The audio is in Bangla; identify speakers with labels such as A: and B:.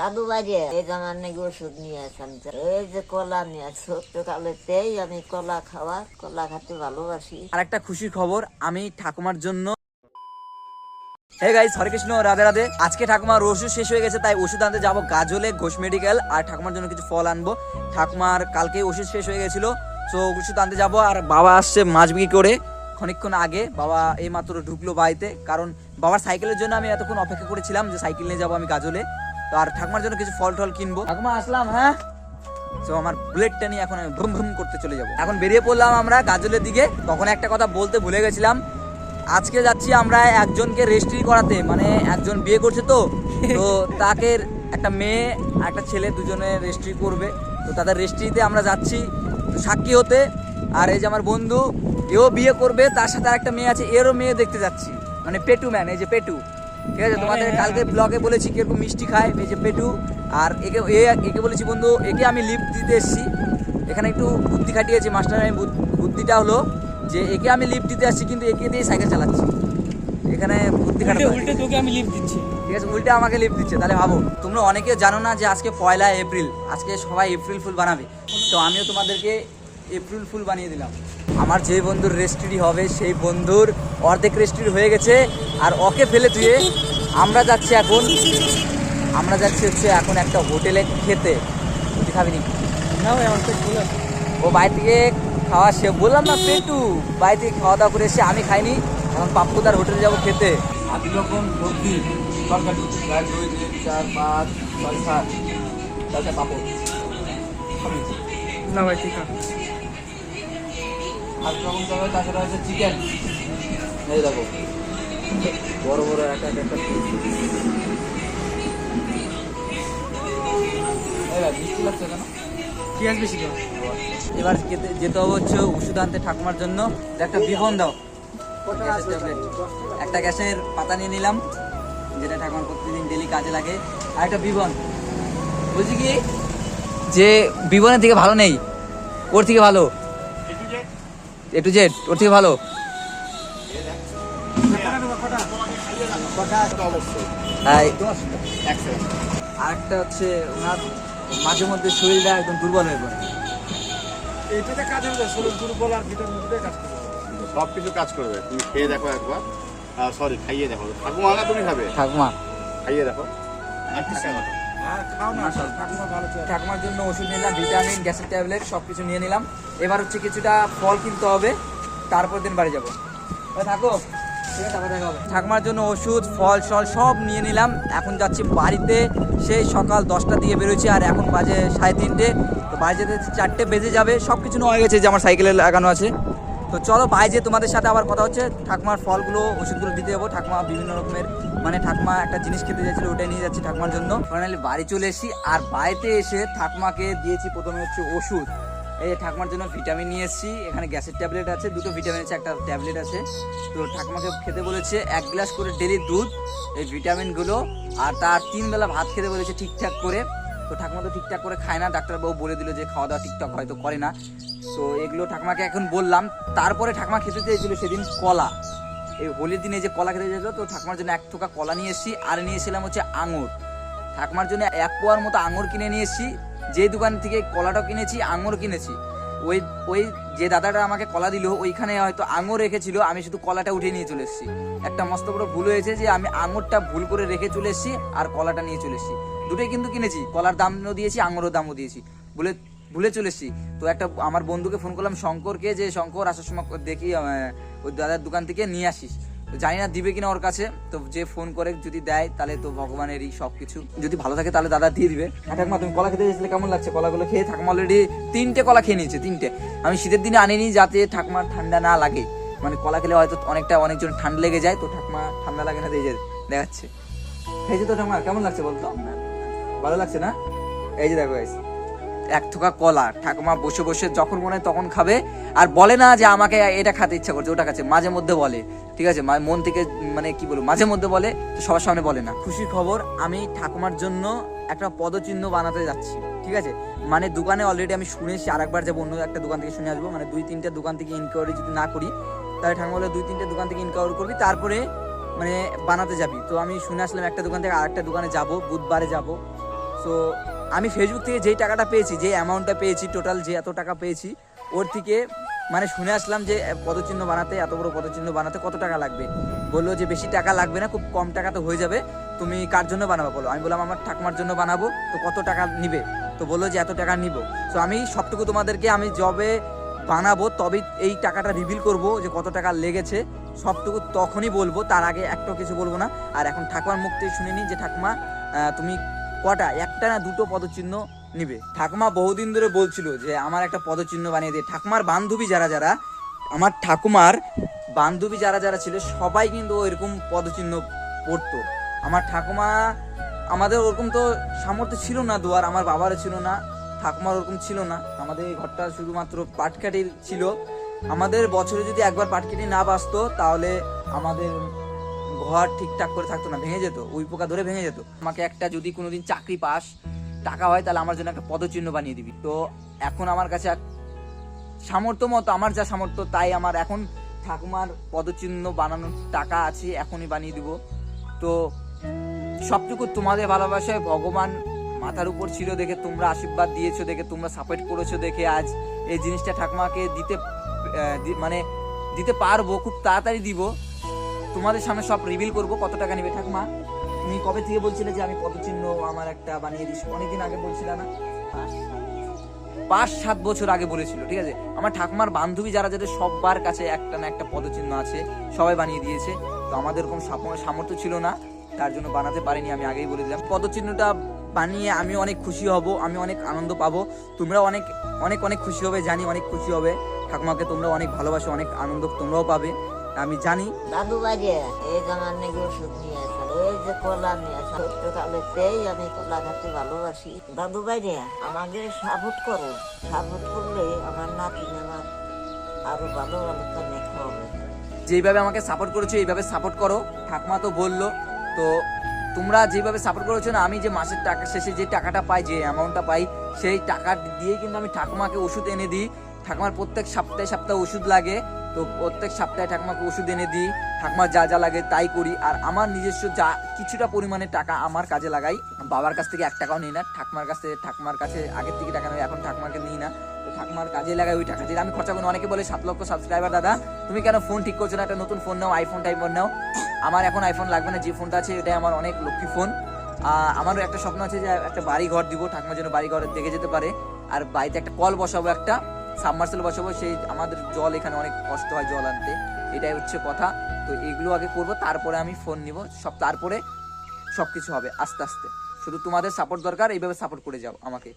A: দাদু বাড়ি এই আমার নাকি ওষুধ নিয়ে আসেন এই যে কলা নিয়ে ছোট্ট কালেতেই আমি কলা খাওয়া, কলা খেতে ভালোবাসি।
B: আর একটা খুশির খবর, আমি ঠাকুমার জন্য। হে রাধে রাধে। আজকে ঠাকুমার ওষুধ শেষ হয়ে গেছে, তাই ওষুধ আনতে যাব গাজলে, ঘোষ মেডিকেল আর ঠাকুমার জন্য কিছু ফল আনব। ঠাকুমার কালকে ওষুধ শেষ হয়ে গেছিল, তো ওষুধ আনতে যাব, আর বাবা আসছে মাছ বিক্রি করে। খানিকক্ষণ আগে বাবা এই মাত্র ঢুকলো বাড়িতে, কারণ বাবার সাইকেলের জন্য আমি এতক্ষণ অপেক্ষা করেছিলাম যে সাইকেল নিয়ে যাব আমি গাজলে। তো আর ঠাকুমার জন্য কিছু ফল টল কিনবো। ঠাকুমা, আসলাম হ্যাঁ? তো আমার বুলেটটা নিয়ে এখন আমি ভ্রুম ভ্রুম করতে চলে যাব। এখন বেরিয়ে পড়লাম আমরা গাজলের দিকে। তখন একটা কথা বলতে ভুলে গেছিলাম। আজকে যাচ্ছি আমরা একজনকে রেজিস্ট্রি করাতে মানে একজন বিয়ে করছে তো। তো তাকে একটা মেয়ে একটা ছেলে দুজনে রেজিস্ট্রি করবে। তো তাদের রেজিস্ট্রিতে আমরা যাচ্ছি সাক্ষী হতে। আর এই যে আমার বন্ধু, এও বিয়ে করবে, তার সাথে আর একটা মেয়ে আছে, এরও মেয়ে দেখতে যাচ্ছি। মানে পেটু ম্যান, এই যে পেটু। ঠিক আছে তোমাদের কালকে ব্লগে বলেছি কীরকম মিষ্টি খায় এই যে পেটু। আর একে এ একে বলেছি বন্ধু একে আমি লিফট দিতে এসেছি। এখানে একটু বুদ্ধি খাটিয়েছি মাস্টার আমি বুদ্ধিটা হলো যে একে আমি লিফট দিতে আসছি কিন্তু একে দিয়ে সাইকেল চালাচ্ছি। এখানে বুদ্ধি খাটাতে।
C: উল্টে তোকে আমি লিফট দিচ্ছি।
B: ঠিক আছে উল্টে আমাকে লিফট দিচ্ছে। তাহলে ভাবো তোমরা অনেকে জানো না যে আজকে পয়লা এপ্রিল আজকে সবাই এপ্রিল ফুল বানাবে। তো আমিও তোমাদেরকে এপ্রিল ফুল বানিয়ে দিলাম। আমার যে বন্ধুর রেজিস্ট্রি হবে সেই বন্ধুর অর্ধেক রেজিস্ট্রি হয়ে গেছে আর ওকে ফেলে তুই আমরা যাচ্ছি এখন আমরা যাচ্ছি হচ্ছে এখন একটা হোটেলে খেতে। তুই খাবি নি ও বাড়ি থেকে খাওয়া সে বললাম না পেটু। বাড়ি থেকে খাওয়া দাওয়া করে এসে আমি খাইনি। এখন পাপ্পুদার হোটেলে যাব খেতে। আদি রকম সবজি তরকারি। এক দুই তিন চার পাঁচ ছয় সাত। পাপড়।
C: না ভাই ঠিক আছে।
B: তরকারি তাছাড়া হচ্ছে চিকেন এই দেখো বড় বড় একটা লাগছে কেন?
C: পেঁয়াজ বেশি
B: এবার যেতে- হবে হচ্ছে ওষুধ আনতে ঠাকুমার জন্য। একটা বিবন দাও। একটা গ্যাসের পাতা নিয়ে নিলাম যেটা ঠাকুমার প্রতিদিন ডেলি কাজে লাগে। আর একটা বিবন বলছি কি যে বিবনের থেকে ভালো নেই ওর থেকে ভালো। এ টু জেড ওর থেকে ভালো। হ্যাঁ আর একটা হচ্ছে ওনার মাঝে মধ্যে শরীরটা একদম দুর্বল হয়ে পড়ে।
C: এইটাতে কাজ হবে শরীর দুর্বল আর ভিটামিন কাজ করবে।
D: সব কিছু কাজ করবে। তুমি খেয়ে দেখো একবার। সরি খাইয়ে দেখো। ঠাকুমা না তুমি খাবে?
B: ঠাকুমা।
D: খাইয়ে দেখো।
C: আর ঠাকুমা ভালো চলে
B: ঠাকুমার জন্য ওষুধ নিলাম, ভিটামিন, গ্যাসের ট্যাবলেট সব কিছু নিয়ে নিলাম। এবার হচ্ছে কিছুটা ফল কিনতে হবে, তারপর দিন বাড়ি যাব। থাকো। ঠাকুমার জন্য ওষুধ, ফল সল সব নিয়ে নিলাম। এখন যাচ্ছি বাড়িতে। সেই সকাল দশটা দিয়ে বেরোচ্ছি, আর এখন বাজে সাড়ে তিনটে। তো বাড়ি যেতে চারটে বেজে যাবে। সব কিছু হয়ে গেছে যে আমার সাইকেলে লাগানো আছে। তো চলো বাইরে তোমাদের সাথে আবার কথা হচ্ছে। ঠাকুমার ফলগুলো, ওষুধগুলো দিতে যাব। ঠাকুমা বিভিন্ন রকমের মানে ঠাকুমা একটা জিনিস খেতে যাচ্ছিল, ওটাই নিয়ে যাচ্ছি ঠাকুমার জন্য। ফাইনালি বাড়ি চলে এসেছি, আর বাড়িতে এসে ঠাকুমাকে দিয়েছি প্রথমে হচ্ছে ওষুধ। এই ঠাকুমার জন্য ভিটামিন নিয়ে এসেছি, এখানে গ্যাসের ট্যাবলেট আছে, দুটো ভিটামিন আছে, একটা ট্যাবলেট আছে। তো ঠাকুমাকে খেতে বলেছে এক গ্লাস করে ডেলি দুধ, এই ভিটামিনগুলো আর তার তিন বেলা ভাত খেতে বলেছে ঠিকঠাক করে। তো ঠাকুমা তো ঠিকঠাক করে খায় না, ডাক্তারবাবু বলে দিল যে খাওয়া দাওয়া ঠিকঠাক হয়তো করে না। তো এগুলো ঠাকুমাকে এখন বললাম। তারপরে ঠাকুমা খেতে চেয়েছিল সেদিন কলা। এই হোলির দিনে যে কলা খেতে চেয়েছিল তো ঠাকুমার জন্য এক থোকা কলা নিয়ে এসেছি, আর নিয়ে এসেছিলাম হচ্ছে আঙুর। ঠাকুমার জন্য এক পোয়ার মতো আঙুর কিনে নিয়ে এসেছি, যে দোকান থেকে কলাটা কিনেছি আঙুর কিনেছি। ওই ওই যে দাদাটা আমাকে কলা দিল, ওইখানে হয়তো আঙুর রেখেছিল, আমি শুধু কলাটা উঠে নিয়ে চলে এসেছি। একটা মস্ত বড় ভুল হয়েছে যে আমি আঙুরটা ভুল করে রেখে চলে এসেছি আর কলাটা নিয়ে চলে এসেছি। দুটোই কিন্তু কিনেছি, কলার দামও দিয়েছি আঙুরও দামও দিয়েছি। বলে ভুলে চলে এসেছি তো একটা আমার বন্ধুকে ফোন করলাম, শঙ্করকে, যে শঙ্কর আসার সময় দেখি ওই দাদার দোকান থেকে নিয়ে আসিস। জানি না দিবে কিনা ওর কাছে। তো যে ফোন করে যদি দেয়, তাহলে তো ভগবানেরই সব কিছু যদি ভালো থাকে, তাহলে দাদা দিয়ে দিবে। হ্যাঁ ঠাকুমা, তুমি কলা খেতে গেছিলে, কেমন লাগছে? কলাগুলো খেয়ে ঠাকুমা অলরেডি তিনটে কলা খেয়ে নিয়েছে, তিনটে। আমি শীতের দিনে আনিনি, যাতে ঠাকুমার ঠান্ডা না লাগে। মানে কলা খেলে হয়তো অনেকটা অনেকজন ঠান্ডা লেগে যায়, তো ঠাকুমা ঠান্ডা লাগে না দিয়ে দেখাচ্ছে। খেয়েছে তো ঠাকুমা, কেমন লাগছে বলতো? ভালো লাগছে না? এই যে দেখো এক থোকা কলা। ঠাকুমা বসে বসে যখন মনে হয় তখন খাবে। আর বলে না যে আমাকে এটা খাতে ইচ্ছা করছে, ওটা খাচ্ছে। মাঝে মধ্যে বলে। ঠিক আছে? মন থেকে মানে কি বলব, মাঝে মধ্যে বলে, তো সবার সামনে বলে না। খুশির খবর, আমি ঠাকুমার জন্য একটা পদচিহ্ন বানাতে যাচ্ছি। ঠিক আছে? মানে দোকানে অলরেডি আমি শুনেছি আর একবার যাব অন্য একটা দোকান থেকে শুনে আসব। মানে দুই তিনটা দোকান থেকে ইনকোয়ারি যদি না করি, তাহলে ঠাকুমা বলে দুই তিনটে দোকান থেকে ইনকোয়ারি করবি, তারপরে মানে বানাতে যাবি। তো আমি শুনে আসলাম একটা দোকান থেকে আরেকটা দোকানে যাব, বুধবারে যাব। সো আমি ফেসবুক থেকে যেই টাকাটা পেয়েছি যে অ্যামাউন্টটা পেয়েছি টোটাল যে এত টাকা পেয়েছি, ওর থেকে মানে শুনে আসলাম যে পদচিহ্ন বানাতে, এত বড় পদচিহ্ন বানাতে কত টাকা লাগবে? বলল যে, বেশি টাকা লাগবে না, খুব কম টাকাতে হয়ে যাবে। তুমি কার জন্য বানাবো বলো? আমি বললাম, আমার ঠাকুমার জন্য বানাবো, তো কত টাকা নিবে? তো বলল যে, এত টাকা নিব। তো আমি সবটুকু তোমাদেরকে আমি জবে বানাবো, তবেই এই টাকাটা রিভিল করব যে, কত টাকা লেগেছে। সবটুকু তখনই বলব, তার আগে একটাও কিছু বলব না। আর এখন ঠাকুমার মুখ থেকে শুনে যে, ঠাকুমা তুমি কটা? একটা না দুটো পদচিহ্ন নিবে। ঠাকুমা বহুদিন ধরে বলছিল যে, আমার একটা পদচিহ্ন বানিয়ে দে। ঠাকুমার বান্ধবী যারা যারা, আমার ঠাকুমার বান্ধবী যারা যারা ছিল, সবাই কিন্তু ওইরকম পদচিহ্ন পড়তো। আমার ঠাকুমা, আমাদের ওরকম তো সামর্থ্য ছিল না দুয়ার, আমার বাবারও ছিল না, ঠাকুমার ওরকম ছিল না। আমাদের এই ঘরটা শুধুমাত্র পাটকাঠির ছিল। আমাদের বছরে যদি একবার পাটকাঠি না বাঁচতো, তাহলে আমাদের ঘর ঠিকঠাক করে থাকতো না, ভেঙে যেত, ওই পোকা ধরে ভেঙে যেত। আমাকে একটা যদি কোনোদিন চাকরি পাস, টাকা হয় তাহলে আমার জন্য একটা পদচিহ্ন বানিয়ে দিবি। তো এখন আমার কাছে সামর্থ্য মতো, আমার যা সামর্থ্য তাই আমার এখন ঠাকুমার পদচিহ্ন বানানোর টাকা আছে, এখনই বানিয়ে দিব। তো সবটুকু তোমাদের ভালোবাসায় ভগবান মাথার উপর ছিল দেখে তোমরা আশীর্বাদ দিয়েছ, দেখে তোমরা সাপোর্ট করেছ, দেখে আজ এই জিনিসটা ঠাকুমাকে দিতে মানে দিতে পারব, খুব তাড়াতাড়ি দিব। তোমাদের সামনে সব রিভিল করব, কত টাকা নেবে ঠাকুমা? তুমি কবে থেকে বলছিলে যে আমি পদচিহ্ন আমার একটা বানিয়ে দিস? অনেকদিন আগে বলছিলে না? পাঁচ সাত বছর আগে বলেছিল, ঠিক আছে? আমার ঠাকুমার বান্ধবী যারা যাদের সবার কাছে একটা না একটা পদচিহ্ন আছে, সবাই বানিয়ে দিয়েছে। তো আমাদের এরকম সামর্থ্য ছিল না, তার জন্য বানাতে পারিনি, আমি আগেই বলে দিলাম। পদচিহ্নটা বানিয়ে আমি অনেক খুশি হব, আমি অনেক আনন্দ পাবো। তোমরা অনেক অনেক অনেক খুশি হবে, জানি অনেক খুশি হবে। ঠাকুমাকে তোমরা অনেক ভালোবাসো, অনেক আনন্দ তোমরাও পাবে। আমি জানি।
A: দাদু বাইরে এই যে আমার নাকি ওষুধ নিয়ে আসেন এই যে কলা নিয়ে আসেন ছোট্ট কালেতেই আমি কলা খেতে ভালোবাসি। দাদু বাইরে আমাকে সাপোর্ট করো। সাপোর্ট করলে আমার নাতি আমার আরও ভালো ভালো কানে খাওয়াবে
B: যেইভাবে আমাকে সাপোর্ট করেছ এইভাবে সাপোর্ট করো। ঠাকুমা তো বলল তো তোমরা যেভাবে সাপোর্ট করেছ না আমি যে মাসের টাকা শেষে যে টাকাটা পাই যে অ্যামাউন্টটা পাই সেই টাকা দিয়ে কিন্তু আমি ঠাকুমাকে ওষুধ এনে দিই। ঠাকুমার প্রত্যেক সপ্তাহে সপ্তাহে ওষুধ লাগে। তো প্রত্যেক সপ্তাহে ঠাকুমাকে ওষুধ এনে দিই, ঠাকুমার যা যা লাগে তাই করি, আর আমার নিজস্ব যা কিছুটা পরিমাণে টাকা আমার কাজে লাগাই, বাবার কাছ থেকে এক টাকাও নিই না, ঠাকুমার কাছে ঠাকুমার কাছে আগের থেকে টাকা নেই, এখন ঠাকুমাকে নিই না, তো ঠাকুমার কাজে লাগাই ওই টাকা। যেটা আমি খরচা করি অনেকে বলে সাত লক্ষ সাবস্ক্রাইবার দাদা, তুমি কেন ফোন ঠিক করছ না? একটা নতুন ফোন নাও আইফোন টাইফোন নাও। আমার এখন আইফোন লাগবে না, যে ফোনটা আছে, এটাই আমার অনেক লক্ষ্মী ফোন আমারও একটা স্বপ্ন আছে যে একটা বাড়ি ঘর দিব, ঠাকুমার জন্য বাড়ি ঘর দেখে যেতে পারে, আর বাড়িতে একটা কল বসাবো একটা। সাবমার্সেল বসাবো, সেই আমাদের জল এখানে অনেক কষ্ট হয় জল আনতে। এটাই হচ্ছে কথা। তো এগুলো আগে করব, তারপরে আমি ফোন নিব, সব তারপরে সব কিছু হবে আস্তে আস্তে। শুধু তোমাদের সাপোর্ট দরকার, এইভাবে সাপোর্ট করে যাও আমাকে।